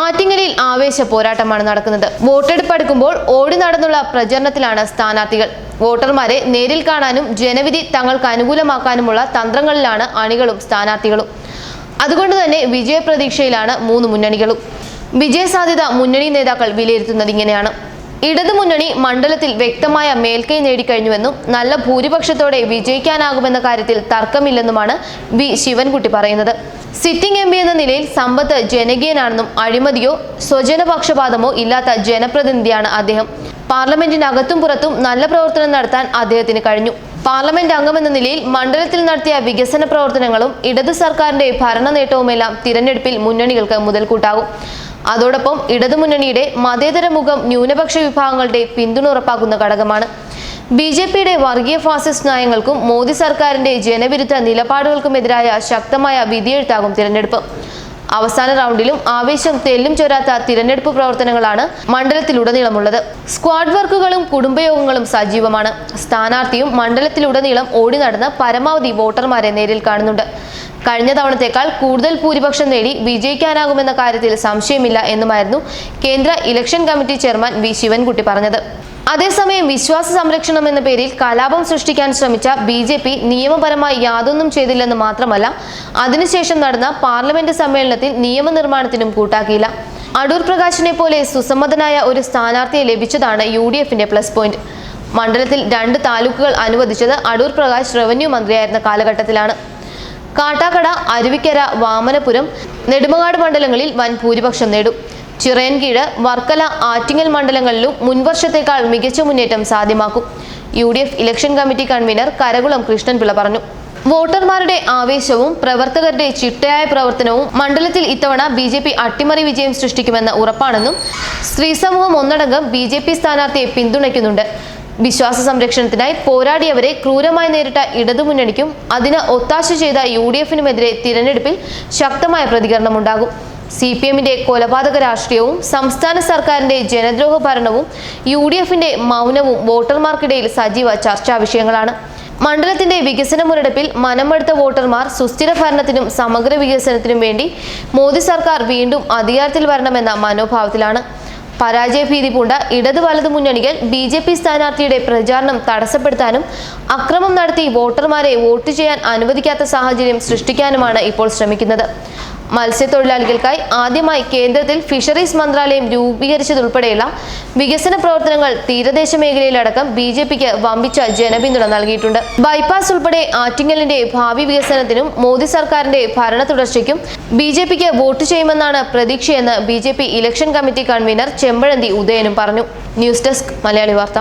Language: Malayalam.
ആറ്റിങ്ങലിൽ ആവേശ പോരാട്ടമാണ് നടക്കുന്നത്. വോട്ടെടുപ്പ് അടുക്കുമ്പോൾ ഓടി നടന്നുള്ള പ്രചരണത്തിലാണ് സ്ഥാനാർത്ഥികൾ. വോട്ടർമാരെ നേരിൽ കാണാനും ജനവിധി തങ്ങൾക്ക് അനുകൂലമാക്കാനുമുള്ള തന്ത്രങ്ങളിലാണ് അണികളും സ്ഥാനാർത്ഥികളും. അതുകൊണ്ട് തന്നെ വിജയപ്രതീക്ഷയിലാണ് മൂന്ന് മുന്നണികളും. വിജയസാധ്യത മുന്നണി നേതാക്കൾ വിലയിരുത്തുന്നത് ഇങ്ങനെയാണ്. ഇടതുമുന്നണി മണ്ഡലത്തിൽ വ്യക്തമായ മേൽക്കൈ നേടിക്കഴിഞ്ഞുവെന്നും നല്ല ഭൂരിപക്ഷത്തോടെ വിജയിക്കാനാകുമെന്ന കാര്യത്തിൽ തർക്കമില്ലെന്നുമാണ് വി. ശിവൻകുട്ടി പറയുന്നത്. സിറ്റിംഗ് എം പി എന്ന നിലയിൽ സമ്പത്ത് ജനകീയനാണെന്നും അഴിമതിയോ സ്വജനപക്ഷപാതമോ ഇല്ലാത്ത ജനപ്രതിനിധിയാണ് അദ്ദേഹം. പാർലമെന്റിനകത്തും പുറത്തും നല്ല പ്രവർത്തനം നടത്താൻ അദ്ദേഹത്തിന് കഴിഞ്ഞു. പാർലമെന്റ് അംഗമെന്ന നിലയിൽ മണ്ഡലത്തിൽ നടത്തിയ വികസന പ്രവർത്തനങ്ങളും ഇടത് സർക്കാരിന്റെ ഭരണ നേട്ടവുമെല്ലാം തിരഞ്ഞെടുപ്പിൽ മുന്നണികൾക്ക് മുതൽക്കൂട്ടാകും. അതോടൊപ്പം ഇടതുമുന്നണിയുടെ മതേതര മുഖം ന്യൂനപക്ഷ വിഭാഗങ്ങളുടെ പിന്തുണ ഉറപ്പാക്കുന്ന ഘടകമാണ്. ബി ജെ പിയുടെ വർഗീയ ഫാസിസ്റ്റ് നയങ്ങൾക്കും മോദി സർക്കാരിന്റെ ജനവിരുദ്ധ നിലപാടുകൾക്കുമെതിരായ ശക്തമായ വിധിയെഴുത്താകും തിരഞ്ഞെടുപ്പ്. അവസാന റൗണ്ടിലും ആവേശം തെല്ലും ചൊരാത്ത തിരഞ്ഞെടുപ്പ് പ്രവർത്തനങ്ങളാണ് മണ്ഡലത്തിലുടനീളമുള്ളത്. സ്ക്വാഡ് വർക്കുകളും കുടുംബയോഗങ്ങളും സജീവമാണ്. സ്ഥാനാർത്ഥിയും മണ്ഡലത്തിലുടനീളം ഓടി നടന്ന് പരമാവധി വോട്ടർമാരെ നേരിൽ കാണുന്നുണ്ട്. കഴിഞ്ഞ തവണത്തേക്കാൾ കൂടുതൽ ഭൂരിപക്ഷം നേടി വിജയിക്കാനാകുമെന്ന കാര്യത്തിൽ സംശയമില്ല എന്നുമായിരുന്നു കേന്ദ്ര election committee chairman V Sivankutty പറഞ്ഞത്. അതേസമയം വിശ്വാസ സംരക്ഷണം എന്ന പേരിൽ കലാപം സൃഷ്ടിക്കാൻ ശ്രമിച്ച ബി ജെ പി നിയമപരമായി യാതൊന്നും ചെയ്തില്ലെന്ന് മാത്രമല്ല അതിനുശേഷം നടന്ന പാർലമെന്റ് സമ്മേളനത്തിൽ നിയമനിർമ്മാണത്തിനും കൂട്ടാക്കിയില്ല. അടൂർ പ്രകാശിനെ പോലെ സുസമ്മതനായ ഒരു സ്ഥാനാർത്ഥിയെ ലഭിച്ചതാണ് യു ഡി എഫിന്റെ പ്ലസ് പോയിന്റ്. മണ്ഡലത്തിൽ രണ്ട് താലൂക്കുകൾ അനുവദിച്ചത് അടൂർ പ്രകാശ് റവന്യൂ മന്ത്രിയായിരുന്ന കാലഘട്ടത്തിലാണ്. കാട്ടാക്കട അരുവിക്കര വാമനപുരം നെടുമങ്ങാട് മണ്ഡലങ്ങളിൽ വൻ ഭൂരിപക്ഷം നേടും. ചിറയൻകീഴ് വർക്കല ആറ്റിങ്ങൽ മണ്ഡലങ്ങളിലും മുൻവർഷത്തേക്കാൾ മികച്ച മുന്നേറ്റം സാധ്യമാക്കും. U D F election committee convener Karakulam Krishnan Pillai പറഞ്ഞു. വോട്ടർമാരുടെ ആവേശവും പ്രവർത്തകരുടെ ചിട്ടയായ പ്രവർത്തനവും മണ്ഡലത്തിൽ ഇത്തവണ ബി ജെ പി അട്ടിമറി വിജയം സൃഷ്ടിക്കുമെന്ന ഉറപ്പാണെന്നും സ്ത്രീ സമൂഹം ഒന്നടങ്കം ബി ജെ പി സ്ഥാനാർത്ഥിയെ പിന്തുണയ്ക്കുന്നുണ്ട്. വിശ്വാസ സംരക്ഷണത്തിനായി പോരാടിയവരെ ക്രൂരമായി നേരിട്ട ഇടതുമുന്നണിക്കും അതിന് ഒത്താശ ചെയ്ത യു ഡി എഫിനുമെതിരെ തിരഞ്ഞെടുപ്പിൽ ശക്തമായ പ്രതികരണമുണ്ടാകും. സി പി എമ്മിന്റെ കൊലപാതക രാഷ്ട്രീയവും സംസ്ഥാന സർക്കാരിന്റെ ജനദ്രോഹ ഭരണവും യു ഡി എഫിന്റെ മൗനവും വോട്ടർമാർക്കിടയിൽ സജീവ ചർച്ചാ വിഷയങ്ങളാണ്. മണ്ഡലത്തിന്റെ വികസന മുരടിപ്പിൽ മനമെടുത്ത വോട്ടർമാർ സുസ്ഥിര ഭരണത്തിനും സമഗ്ര വികസനത്തിനും വേണ്ടി മോദി സർക്കാർ വീണ്ടും അധികാരത്തിൽ വരണമെന്ന മനോഭാവത്തിലാണ്. പരാജയഭീതി പൂണ്ട ഇടത് വലതു മുന്നണികൾ ബി ജെ പി സ്ഥാനാർത്ഥിയുടെ പ്രചാരണം തടസ്സപ്പെടുത്താനും അക്രമം നടത്തി വോട്ടർമാരെ വോട്ട് ചെയ്യാൻ അനുവദിക്കാത്ത സാഹചര്യം സൃഷ്ടിക്കാനുമാണ് ഇപ്പോൾ ശ്രമിക്കുന്നത്. മത്സ്യത്തൊഴിലാളികൾക്കായി ആദ്യമായി കേന്ദ്രത്തിൽ ഫിഷറീസ് മന്ത്രാലയം രൂപീകരിച്ചതുൾപ്പെടെയുള്ള വികസന പ്രവർത്തനങ്ങൾ തീരദേശ മേഖലയിലടക്കം ബി ജെ പിക്ക് വമ്പിച്ച ജനപിന്തുണ നൽകിയിട്ടുണ്ട്. ബൈപ്പാസ് ഉൾപ്പെടെ ആറ്റിങ്ങലിന്റെ ഭാവി വികസനത്തിനും മോദി സർക്കാരിന്റെ ഭരണ തുടർച്ചയ്ക്കും ബി ജെ പിക്ക് വോട്ട് ചെയ്യുമെന്നാണ് പ്രതീക്ഷയെന്ന് B J P election committee convener Chempazhanthy ഉദയനും പറഞ്ഞു. ന്യൂസ് ഡെസ്ക് മലയാളി വാർത്ത.